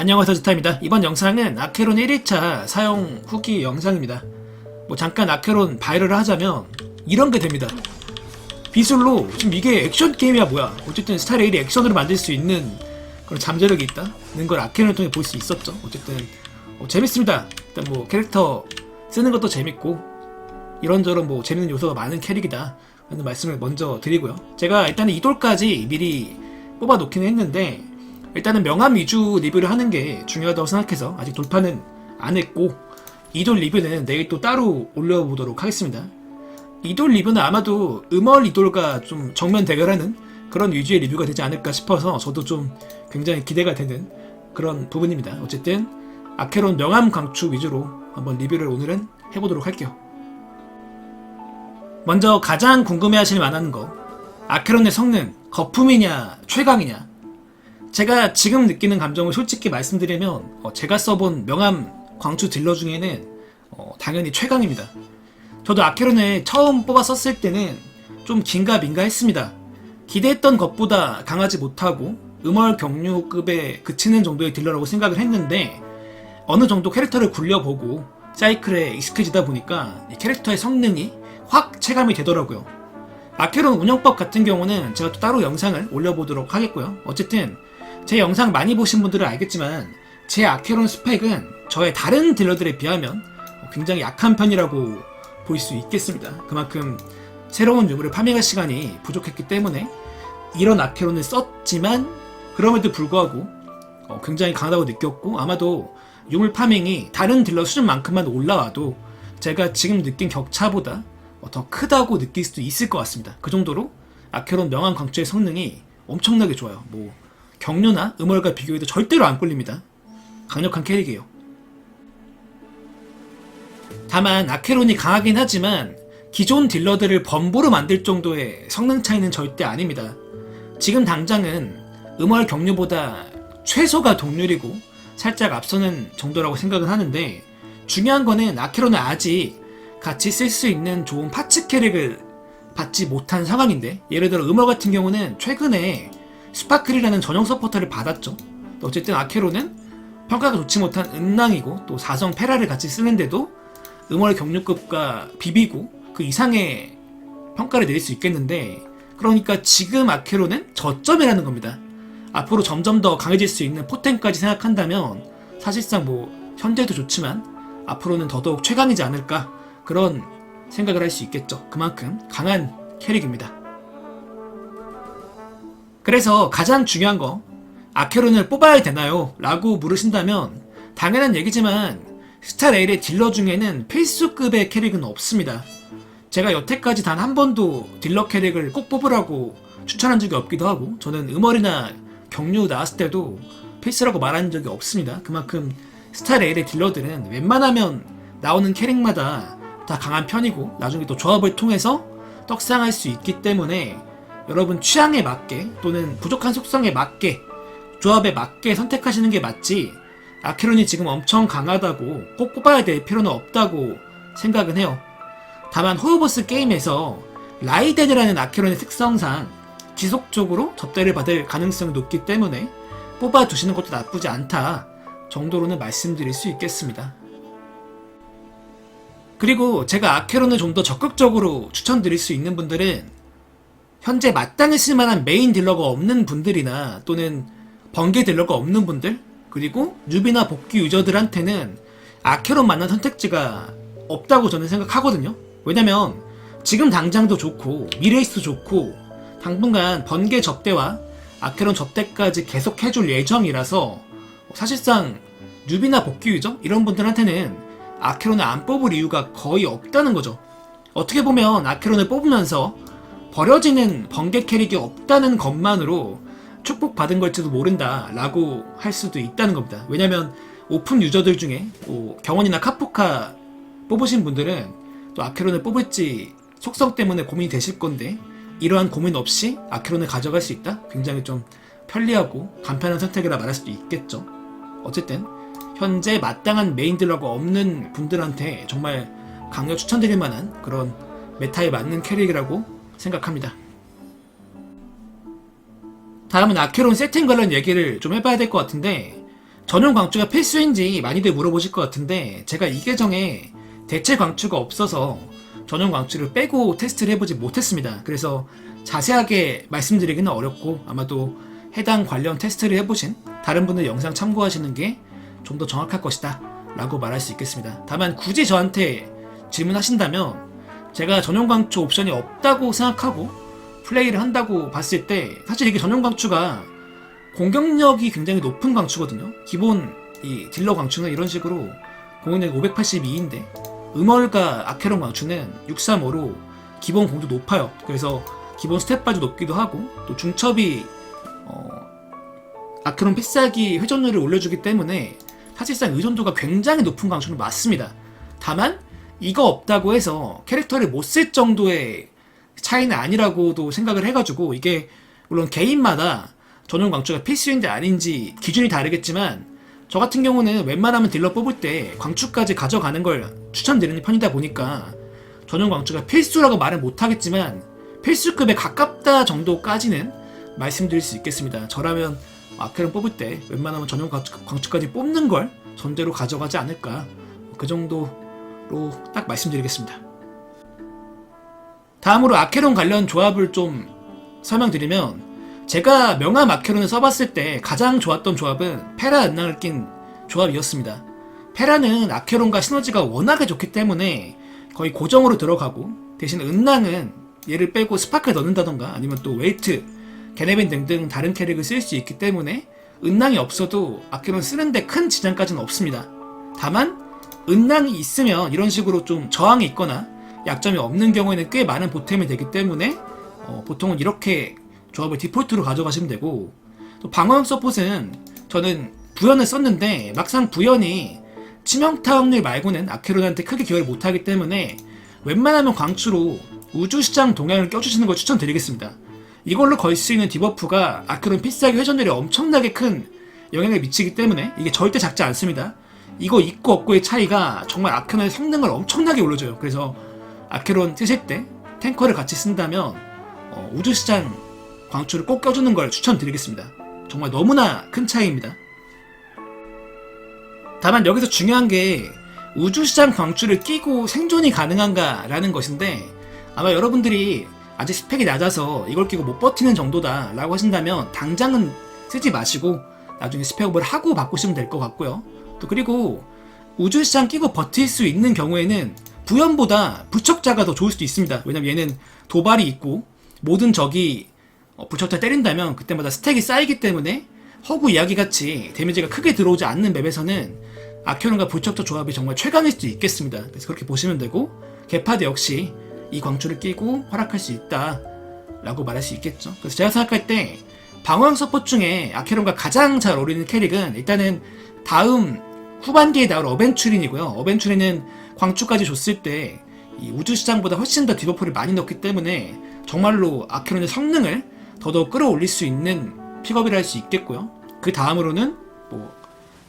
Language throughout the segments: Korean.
안녕하세요 스타입니다. 이번 영상은 아케론 1일차 사용 후기 영상입니다. 뭐 잠깐 아케론 바이럴을 하자면 이런 게 됩니다. 비술로 지금 이게 액션 게임이야 뭐야 어쨌든 스타일 1이 액션으로 만들 수 있는 그런 잠재력이 있다는 걸 아케론을 통해 볼 수 있었죠. 어쨌든 어, 재밌습니다. 일단 뭐 캐릭터 쓰는 것도 재밌고 이런저런 뭐 재밌는 요소가 많은 캐릭이다 라는 말씀을 먼저 드리고요. 제가 일단은 이돌까지 미리 뽑아 놓기는 했는데 일단은 명함 위주 리뷰를 하는 게 중요하다고 생각해서 아직 돌파는 안 했고 이돌 리뷰는 내일 또 따로 올려보도록 하겠습니다. 이돌 리뷰는 아마도 음월 이돌과 좀 정면 대결하는 그런 위주의 리뷰가 되지 않을까 싶어서 저도 좀 굉장히 기대가 되는 그런 부분입니다. 어쨌든 아케론 명함 강추 위주로 한번 리뷰를 오늘은 해보도록 할게요. 먼저 가장 궁금해하실 만한 거 아케론의 성능 거품이냐 최강이냐 제가 지금 느끼는 감정을 솔직히 말씀드리면 어, 제가 써본 명함 광추 딜러 중에는 어, 당연히 최강입니다. 저도 아케론을 처음 뽑아 썼을 때는 좀 긴가민가 했습니다. 기대했던 것보다 강하지 못하고 음월 경류급에 그치는 정도의 딜러라고 생각을 했는데 어느 정도 캐릭터를 굴려보고 사이클에 익숙해지다 보니까 이 캐릭터의 성능이 확 체감이 되더라고요. 아케론 운영법 같은 경우는 제가 또 따로 영상을 올려보도록 하겠고요. 어쨌든 제 영상 많이 보신 분들은 알겠지만 제 아케론 스펙은 저의 다른 딜러들에 비하면 굉장히 약한 편이라고 볼 수 있겠습니다. 그만큼 새로운 유물을 파밍할 시간이 부족했기 때문에 이런 아케론을 썼지만 그럼에도 불구하고 어, 굉장히 강하다고 느꼈고 아마도 유물 파밍이 다른 딜러 수준만큼만 올라와도 제가 지금 느낀 격차보다 어, 더 크다고 느낄 수도 있을 것 같습니다. 그 정도로 아케론 명함 광추의 성능이 엄청나게 좋아요. 뭐 경류나 음월과 비교해도 절대로 안 꿀립니다. 강력한 캐릭이에요. 다만 아케론이 강하긴 하지만 기존 딜러들을 범부로 만들 정도의 성능 차이는 절대 아닙니다. 지금 당장은 음월 경류보다 최소가 동률이고 살짝 앞서는 정도라고 생각은 하는데 중요한 거는 아케론은 아직 같이 쓸 수 있는 좋은 파츠 캐릭을 받지 못한 상황인데 예를 들어 음월 같은 경우는 최근에 스파클이라는 전용 서포터를 받았죠. 어쨌든 아케론은 평가가 좋지 못한 은낭이고 또 사성 페라를 같이 쓰는데도 음월 경류급과 비비고 그 이상의 평가를 내릴 수 있겠는데 그러니까 지금 아케로는 저점이라는 겁니다. 앞으로 점점 더 강해질 수 있는 포텐까지 생각한다면 사실상 뭐 현재도 좋지만 앞으로는 더더욱 최강이지 않을까 그런 생각을 할 수 있겠죠. 그만큼 강한 캐릭입니다. 그래서 가장 중요한 거 아케론을 뽑아야 되나요? 라고 물으신다면 당연한 얘기지만 스타 레일의 딜러 중에는 필수급의 캐릭은 없습니다. 제가 여태까지 단 한 번도 딜러 캐릭을 꼭 뽑으라고 추천한 적이 없기도 하고 저는 음월이나 경류 나왔을 때도 필수라고 말한 적이 없습니다. 그만큼 스타 레일의 딜러들은 웬만하면 나오는 캐릭마다 다 강한 편이고 나중에 또 조합을 통해서 떡상할 수 있기 때문에 여러분 취향에 맞게 또는 부족한 속성에 맞게 조합에 맞게 선택하시는 게 맞지 아케론이 지금 엄청 강하다고 꼭 뽑아야 될 필요는 없다고 생각은 해요. 다만 호요버스 게임에서 라이덴이라는 아케론의 특성상 지속적으로 접대를 받을 가능성이 높기 때문에 뽑아두시는 것도 나쁘지 않다 정도로는 말씀드릴 수 있겠습니다. 그리고 제가 아케론을 좀 더 적극적으로 추천드릴 수 있는 분들은 현재 마땅히 쓸만한 메인 딜러가 없는 분들이나 또는 번개 딜러가 없는 분들 그리고 뉴비나 복귀 유저들한테는 아케론 만난 선택지가 없다고 저는 생각하거든요. 왜냐면 지금 당장도 좋고 미래에서도 좋고 당분간 번개 접대와 아케론 접대까지 계속 해줄 예정이라서 사실상 뉴비나 복귀 유저 이런 분들한테는 아케론을 안 뽑을 이유가 거의 없다는 거죠. 어떻게 보면 아케론을 뽑으면서 버려지는 번개 캐릭이 없다는 것만으로 축복받은 걸지도 모른다라고 할 수도 있다는 겁니다. 왜냐면 오픈 유저들 중에 뭐 경원이나 카푸카 뽑으신 분들은 또 아케론을 뽑을지 속성 때문에 고민이 되실 건데 이러한 고민 없이 아케론을 가져갈 수 있다? 굉장히 좀 편리하고 간편한 선택이라 말할 수도 있겠죠. 어쨌든 현재 마땅한 메인 딜러가 없는 분들한테 정말 강력 추천드릴 만한 그런 메타에 맞는 캐릭이라고 생각합니다. 다음은 아케론 세팅 관련 얘기를 좀 해봐야 될 것 같은데 전용 광추가 필수인지 많이들 물어보실 것 같은데 제가 이 계정에 대체 광추가 없어서 전용 광추를 빼고 테스트를 해보지 못했습니다. 그래서 자세하게 말씀드리기는 어렵고 아마도 해당 관련 테스트를 해보신 다른 분들 영상 참고하시는 게 좀 더 정확할 것이다 라고 말할 수 있겠습니다. 다만 굳이 저한테 질문하신다면 제가 전용 광추 옵션이 없다고 생각하고 플레이를 한다고 봤을 때 사실 이게 전용 광추가 공격력이 굉장히 높은 광추거든요. 기본 이 딜러 광추는 이런 식으로 공격력이 582인데 음월과 아케론 광추는 635로 기본 공도 높아요. 그래서 기본 스텝바도 높기도 하고 또 중첩이 어, 아크론 필살기 회전율을 올려주기 때문에 사실상 의존도가 굉장히 높은 광추는 맞습니다. 다만 이거 없다고 해서 캐릭터를 못 쓸 정도의 차이는 아니라고도 생각을 해가지고 이게 물론 개인마다 전용 광추가 필수인지 아닌지 기준이 다르겠지만 저 같은 경우는 웬만하면 딜러 뽑을 때 광추까지 가져가는 걸 추천드리는 편이다 보니까 전용 광추가 필수라고 말은 못하겠지만 필수급에 가깝다 정도까지는 말씀드릴 수 있겠습니다. 저라면 아크를 뽑을 때 웬만하면 전용 광추- 광추까지 뽑는 걸 전제로 가져가지 않을까 그 정도 로 딱 말씀드리겠습니다. 다음으로 아케론 관련 조합을 좀 설명드리면 제가 명함 아케론을 써봤을 때 가장 좋았던 조합은 페라 은낭을 낀 조합이었습니다. 페라는 아케론과 시너지가 워낙에 좋기 때문에 거의 고정으로 들어가고 대신 은낭은 얘를 빼고 스파크 넣는다던가 아니면 또 웨이트, 게네빈 등등 다른 캐릭을 쓸 수 있기 때문에 은낭이 없어도 아케론 쓰는데 큰 지장까지는 없습니다. 다만 은낭이 있으면 이런 식으로 좀 저항이 있거나 약점이 없는 경우에는 꽤 많은 보탬이 되기 때문에 어, 보통은 이렇게 조합을 디폴트로 가져가시면 되고 또 방어형 서폿은 저는 부연을 썼는데 막상 부연이 치명타 확률 말고는 아케론한테 크게 기여를 못하기 때문에 웬만하면 광추로 우주시장 동향을 껴주시는 걸 추천드리겠습니다. 이걸로 걸 수 있는 디버프가 아크론 필살기 회전율에 엄청나게 큰 영향을 미치기 때문에 이게 절대 작지 않습니다. 이거 있고 없고의 차이가 정말 아크론의 성능을 엄청나게 올려줘요. 그래서 아케론 쓰실 때 탱커를 같이 쓴다면 어, 우주시장 광추를 꼭 껴주는 걸 추천드리겠습니다. 정말 너무나 큰 차이입니다. 다만 여기서 중요한 게 우주시장 광추를 끼고 생존이 가능한가라는 것인데 아마 여러분들이 아직 스펙이 낮아서 이걸 끼고 못 버티는 정도다 라고 하신다면 당장은 쓰지 마시고 나중에 스펙업을 하고 바꾸시면 될 것 같고요. 또 그리고 우주시장 끼고 버틸 수 있는 경우에는 부연보다 부척자가 더 좋을 수도 있습니다. 왜냐면 얘는 도발이 있고 모든 적이 어, 부척자 때린다면 그때마다 스택이 쌓이기 때문에 허구 이야기같이 데미지가 크게 들어오지 않는 맵에서는 아케론과 부척자 조합이 정말 최강일 수도 있겠습니다. 그래서 그렇게 보시면 되고 게파드 역시 이 광추를 끼고 활약할 수 있다 라고 말할 수 있겠죠. 그래서 제가 생각할 때 방어형 서포트 중에 아케론과 가장 잘 어울리는 캐릭은 일단은 다음 후반기에 나올 어벤추린이고요. 어벤추린은 광추까지 줬을 때이 우주 시장보다 훨씬 더 디버프를 많이 넣기 때문에 정말로 아케론의 성능을 더더욱 끌어올릴 수 있는 픽업이라 할 수 있겠고요. 그 다음으로는 뭐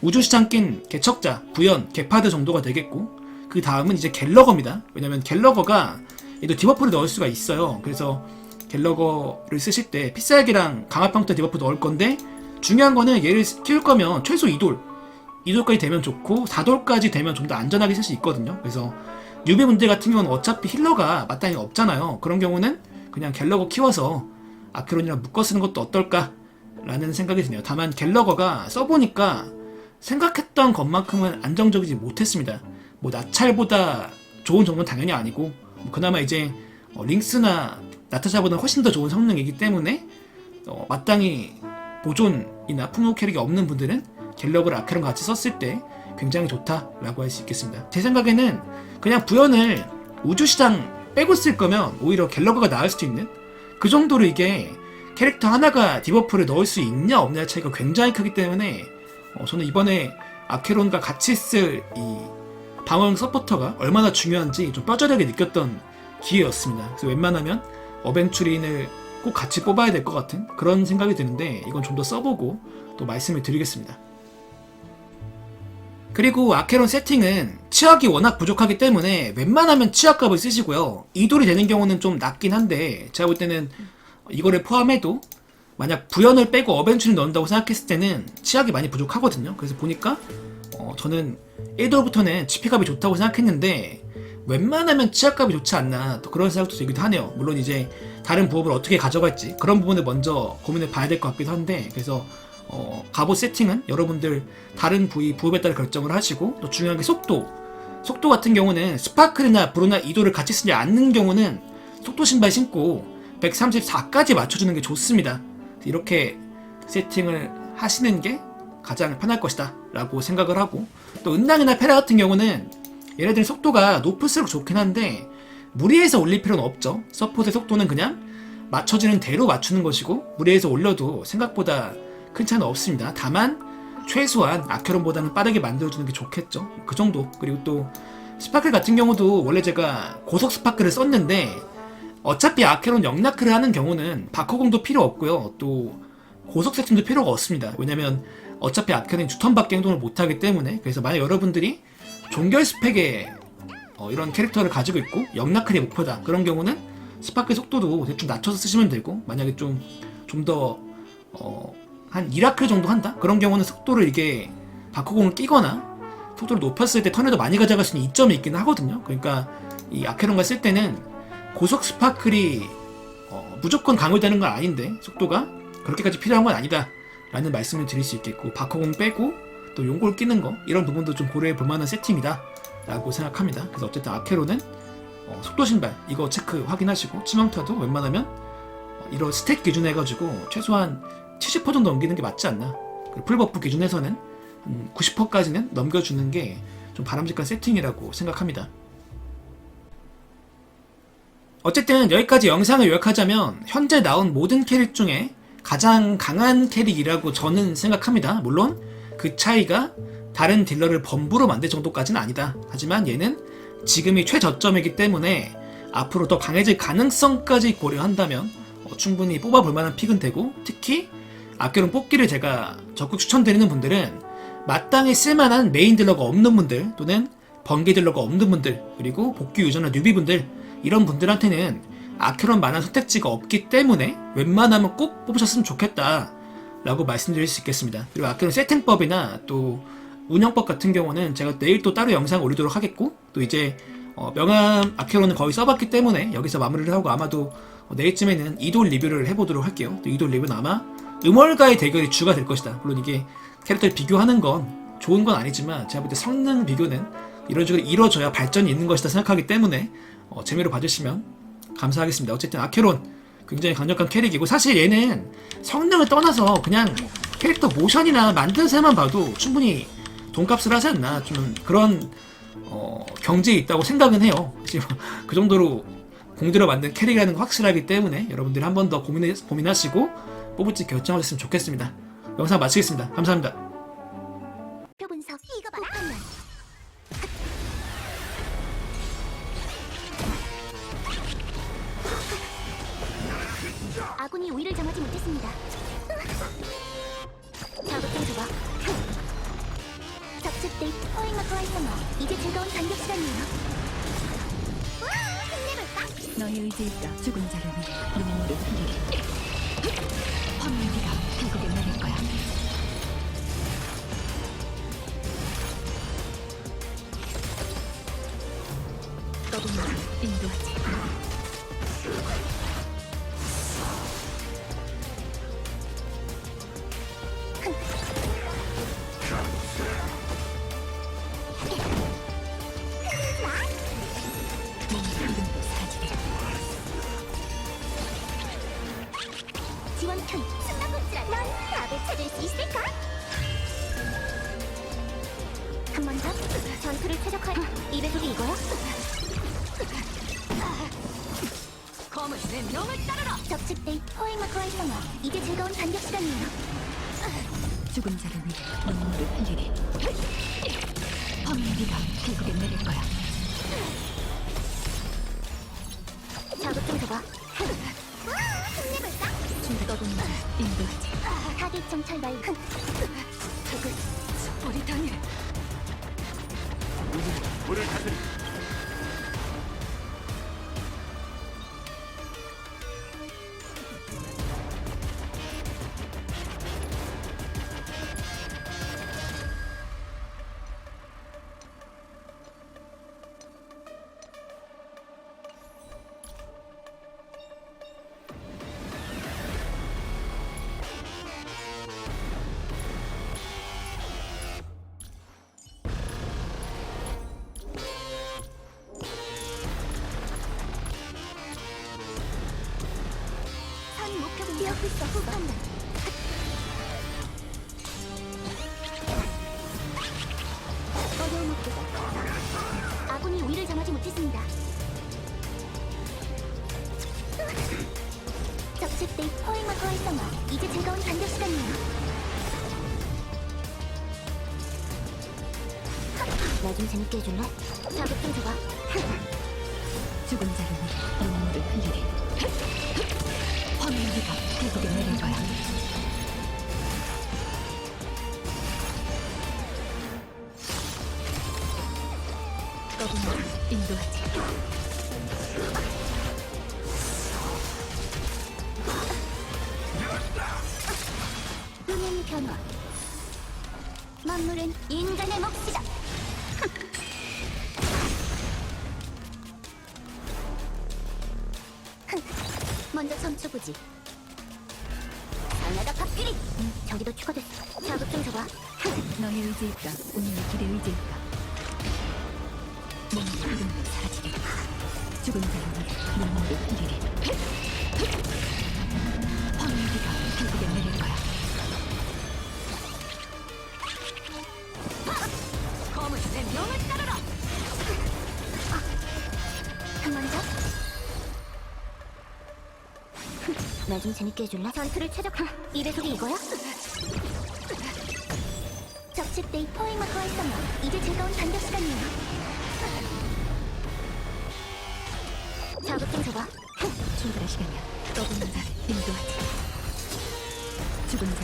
우주 시장 낀 개척자, 부연, 개파드 정도가 되겠고 그 다음은 이제 갤러거입니다. 왜냐면 갤러거가 얘도 디버프를 넣을 수가 있어요. 그래서 갤러거를 쓰실 때 피살기랑 강화평타 디버프 넣을 건데 중요한 거는 얘를 키울 거면 최소 2돌 2돌까지 되면 좋고 4돌까지 되면 좀 더 안전하게 쓸 수 있거든요. 그래서 뉴비 분들 같은 경우는 어차피 힐러가 마땅히 없잖아요. 그런 경우는 그냥 갤러거 키워서 아크론이랑 묶어 쓰는 것도 어떨까? 라는 생각이 드네요. 다만 갤러거가 써보니까 생각했던 것만큼은 안정적이지 못했습니다. 뭐 나찰보다 좋은 정도는 당연히 아니고 뭐 그나마 이제 어, 링스나 나타샤보다 훨씬 더 좋은 성능이기 때문에 어, 마땅히 보존이나 풍요 캐릭이 없는 분들은 갤럭을 아크랑 같이 썼을 때 굉장히 좋다라고 할 수 있겠습니다. 제 생각에는 그냥 부연을 우주시장 빼고 쓸 거면 오히려 갤럭가 나을 수도 있는 그 정도로 이게 캐릭터 하나가 디버프를 넣을 수 있냐 없냐 차이가 굉장히 크기 때문에 어, 저는 이번에 아케론과 같이 쓸 이 방어형 서포터가 얼마나 중요한지 좀 뼈저리게 느꼈던 기회였습니다. 그래서 웬만하면 어벤추린을 꼭 같이 뽑아야 될 것 같은 그런 생각이 드는데 이건 좀 더 써보고 또 말씀을 드리겠습니다. 그리고 아케론 세팅은 치약이 워낙 부족하기 때문에 웬만하면 치약값을 쓰시고요. 이돌이 되는 경우는 좀 낮긴 한데 제가 볼 때는 이거를 포함해도 만약 부연을 빼고 어벤츄를 넣는다고 생각했을 때는 치약이 많이 부족하거든요. 그래서 보니까 어, 저는 1돌부터는 치피값이 좋다고 생각했는데 웬만하면 치약값이 좋지 않나 또 그런 생각도 들기도 하네요. 물론 이제 다른 부업을 어떻게 가져갈지 그런 부분을 먼저 고민해 봐야 될 것 같기도 한데 그래서 어, 갑옷 세팅은 여러분들 다른 부위 부업에 따라 결정을 하시고 또 중요한 게 속도 속도 같은 경우는 스파클이나 브루나 이도를 같이 쓰지 않는 경우는 속도 신발 신고 134까지 맞춰주는 게 좋습니다. 이렇게 세팅을 하시는 게 가장 편할 것이다 라고 생각을 하고 또 은당이나 페라 같은 경우는 얘네들 속도가 높을수록 좋긴 한데 무리해서 올릴 필요는 없죠 서폿의 속도는 그냥 맞춰지는 대로 맞추는 것이고 무리해서 올려도 생각보다 큰 차이는 없습니다 다만 최소한 아케론보다는 빠르게 만들어주는 게 좋겠죠 그 정도 그리고 또 스파클 같은 경우도 원래 제가 고속 스파클을 썼는데 어차피 아케론 영나크를 하는 경우는 바커공도 필요 없고요. 또 고속 세팅도 필요가 없습니다. 왜냐면 어차피 아케론이 두 턴밖에 행동을 못하기 때문에 그래서 만약 여러분들이 종결 스펙에 어, 이런 캐릭터를 가지고 있고 영나클이 목표다 그런 경우는 스파클 속도도 대충 낮춰서 쓰시면 되고 만약에 좀 좀더 어, 한 1아클 정도 한다? 그런 경우는 속도를 이게 바커공을 끼거나 속도를 높였을 때 턴에도 많이 가져갈 수 있는 이점이 있긴 하거든요. 그러니까 이 아케론과 쓸 때는 고속 스파클이 어, 무조건 강화되는 건 아닌데 속도가 그렇게까지 필요한 건 아니다 라는 말씀을 드릴 수 있겠고 바커공 빼고 또 용골 끼는 거 이런 부분도 좀 고려해 볼 만한 세팅이다 라고 생각합니다 그래서 어쨌든 아케로는 어, 속도 신발 이거 체크 확인하시고 치명타도 웬만하면 어, 이런 스택 기준 해가지고 최소한 70% 정도 넘기는 게 맞지 않나 풀버프 기준에서는 한 90%까지는 넘겨주는 게 좀 바람직한 세팅이라고 생각합니다 어쨌든 여기까지 영상을 요약하자면 현재 나온 모든 캐릭 중에 가장 강한 캐릭이라고 저는 생각합니다. 물론 그 차이가 다른 딜러를 범부로 만들 정도까지는 아니다. 하지만 얘는 지금이 최저점이기 때문에 앞으로 더 강해질 가능성까지 고려한다면 어, 충분히 뽑아볼 만한 픽은 되고 특히 아껴놓은 뽑기를 제가 적극 추천드리는 분들은 마땅히 쓸만한 메인 딜러가 없는 분들 또는 번개 딜러가 없는 분들 그리고 복귀 유저나 뉴비 분들 이런 분들한테는 아케론 만한 선택지가 없기 때문에 웬만하면 꼭 뽑으셨으면 좋겠다 라고 말씀드릴 수 있겠습니다. 그리고 아케론 세팅법이나 또 운영법 같은 경우는 제가 내일 또 따로 영상 올리도록 하겠고 또 이제 어, 명함 아케론은 거의 써봤기 때문에 여기서 마무리를 하고 아마도 어, 내일쯤에는 이돌 리뷰를 해보도록 할게요. 또 이돌 리뷰는 아마 음월가의 대결이 주가 될 것이다 물론 이게 캐릭터를 비교하는 건 좋은 건 아니지만 제가 볼 때 성능 비교는 이런 식으로 이루어져야 발전이 있는 것이다 생각하기 때문에 어, 재미로 봐주시면 감사하겠습니다. 어쨌든 아케론 굉장히 강력한 캐릭이고 사실 얘는 성능을 떠나서 그냥 캐릭터 모션이나 만드새만 봐도 충분히 돈값을 하지 않나 좀 그런 어, 경지에 있다고 생각은 해요. 지금 그 정도로 공들여 만든 캐릭이라는 거 확실하기 때문에 여러분들이 한 번 더 고민하시고 뽑을지 결정하셨으면 좋겠습니다. 영상 마치겠습니다. 감사합니다. 표 분석 이거 봐라 아군이 우위를 점하지 못했습니다 자극 좀 줘봐 적측 데이트 포획마크 활성화 이제 즐거운 반격 시간이에요 와 힘내볼까? 너의 의지에 따라 죽은 자를 위해 눈물을 흘리리 황무지가 결국엔 내릴 거야 죽은 자를 위해 눈물을 흘리리. 황무지가 결국엔 내릴 거야. 자극 좀 줘봐. 와 힘내볼까? 너도 나를 인도하지 타깃 정찰 완료 적을 우리 당해 막을 활성화. 이제 즐거운 반격 시간이에요. 나 좀 재밌게 해줄래? 자극 좀 줘봐. 죽은 자를 위해 눈물을 흘리리 황무지가 결국에 내릴 거야 변화. 만물은 인간의 몫이다. 먼저 점쳐보지. 상나다 밥끼리. 음, 저기도 추가됐어. 자극 좀 줘봐. 너의 의지일까 운명의 길의 의지일까 몸의 이름을 사라지리 죽은 위해 눈물을 흘리리 황무지가 결국에 내릴 거야 명을 따르라 먼저. 날좀 재밌게 해줄래? 전투를 최적화. 이 배속이 이거야? 적집대의 포획마크 활성화. 이제 즐거운 반격 시간이에요. 자극 좀 줘봐. 출발할 시간이야. 떠도는 자를 인도하지. 죽은 위해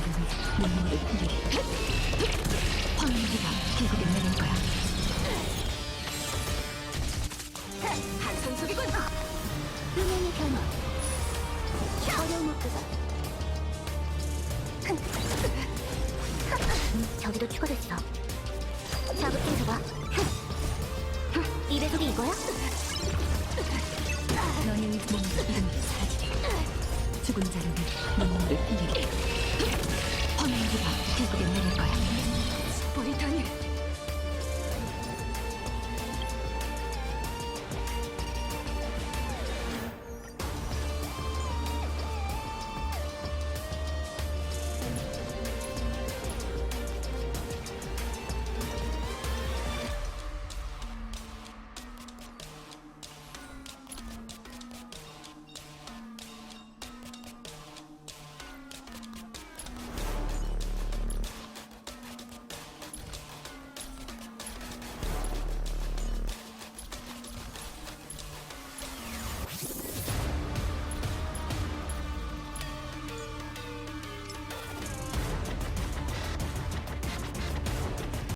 눈물을 흘리리. 황무지가 결국에 내릴 거야. 숙이군. 음행의 변화. 어려운 목표다. 음, 저기도 추가됐어.